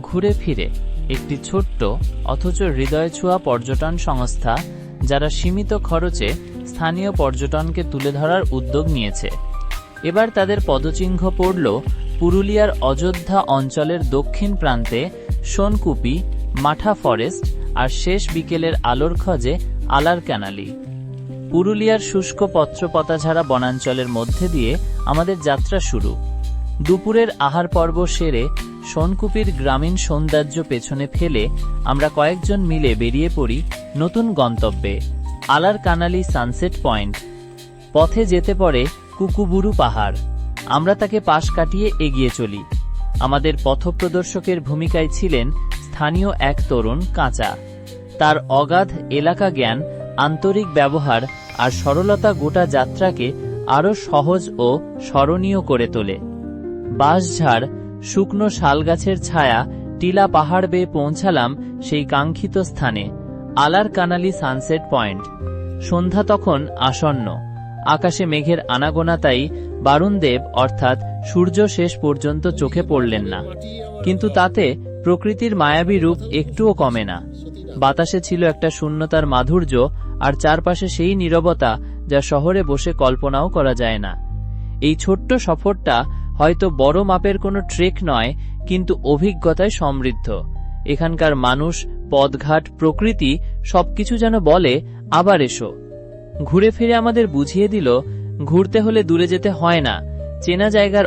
ঘুরে ফিরে একটি ছোট্ট অথচ হৃদয় ছোঁয়া পর্যটন সংস্থা যারা সীমিত খরচে স্থানীয় পর্যটনকে তুলে ধরার উদ্যোগ নিয়েছে। এবার তাদের পদচিহ্ন পড়ল পুরুলিয়ার অযোধ্যা অঞ্চলের দক্ষিণ প্রান্তে সোনকুপি, মাঠা ফরেস্ট আর শেষ বিকেলের আলোর খোঁজে আলার ক্যানালি। পুরুলিয়ার শুষ্ক পত্রপতা পত্রপতাঝাড়া বনাঞ্চলের মধ্যে দিয়ে আমাদের যাত্রা শুরু। দুপুরের আহার পর্ব সেরে সোনকুপির গ্রামীণ সৌন্দর্য পেছনে ফেলে আমরা কয়েকজন মিলে বেরিয়ে পড়ি নতুন গন্তব্যে আলার কানালি সানসেট পয়েন্ট। পথে যেতে পড়ে কুকুবুরু পাহাড়। আমরা তাকে পাশ কাটিয়ে এগিয়ে চলি। আমাদের পথপ্রদর্শকের ভূমিকায় ছিলেন স্থানীয় এক তরুণ কাঁচা। তার অগাধ এলাকা জ্ঞান, আন্তরিক ব্যবহার আর সরলতা গোটা যাত্রাকে আরও সহজ ও স্মরণীয় করে তোলে। বাঁশঝাড় শুকনো শালগাছের ছায়া টিলা পাহাড় বেয়ে পৌঁছালাম সেই কাঙ্ক্ষিত স্থানে, আলার কানালি সানসেট পয়েন্ট। সন্ধ্যা তখন আসন্ন। আকাশে মেঘের আনাগোনা তাই বারুণদেব, অর্থাৎ সূর্য শেষ পর্যন্ত চোখে পড়লেন না। কিন্তু তাতে প্রকৃতির মায়াবী রূপ একটুও কমে না। বাতাসে ছিল একটা শূন্যতার মাধুর্য আর চারপাশে সেই নীরবতা যা শহরে বসে কল্পনাও করা যায় না। এই ছোট্ট সফরটা হয়তো বড় মাপের কোনো ট্রেক নয়, কিন্তু অভিজ্ঞতায় সমৃদ্ধ। এখানকার মানুষ পদঘাট প্রকৃতি, সবকিছু যেন বলে, আবার এসো। ঘুরে ফিরে আমাদের বুঝিয়ে দিল, ঘুরতে হলে দূরে যেতে হয় না। চেনা জায়গার